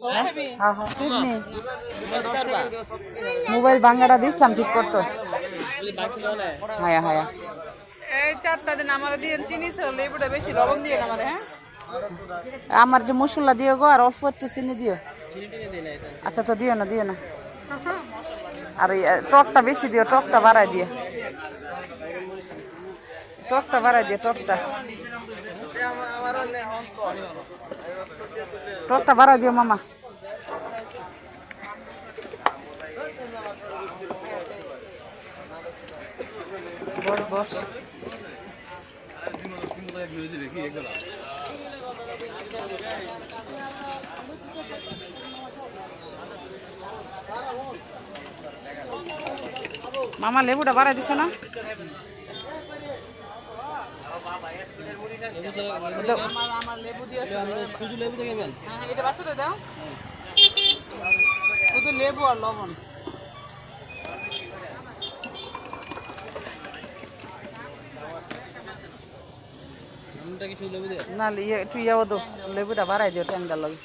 হ্যাঁ? হ্যাঁ ঠিক মোবাইল ভাঙ্গাটা দিছিলাম ঠিক করতো। হায়া হায়া। এই চারটা দিন আমার দিয়ে চিনি লেবুটা বেশি লবণ দিয়ে আমার হ্যাঁ? আমার যে মশলা দিও গো আর অল্প একটু চিনি দিও। আচ্ছা তো দিও না দিও না। আর টকটা বেশি দিও টকটা বাড়াই দিও। টকটা বাড়াই দিও টকটা। টকটা বাড়াই দিও মামা। বস বস। মামা লেবুটা বাড়াই দিছো না? লেবু দিয়ে শুধু লেবু দেখাবেন হ্যাঁ এটা বাচ্চাদের দাও শুধু লেবু আর লবণ না ইয়ে একটু লেবুটা বাড়াই দিও ট্যাংটা লাগে।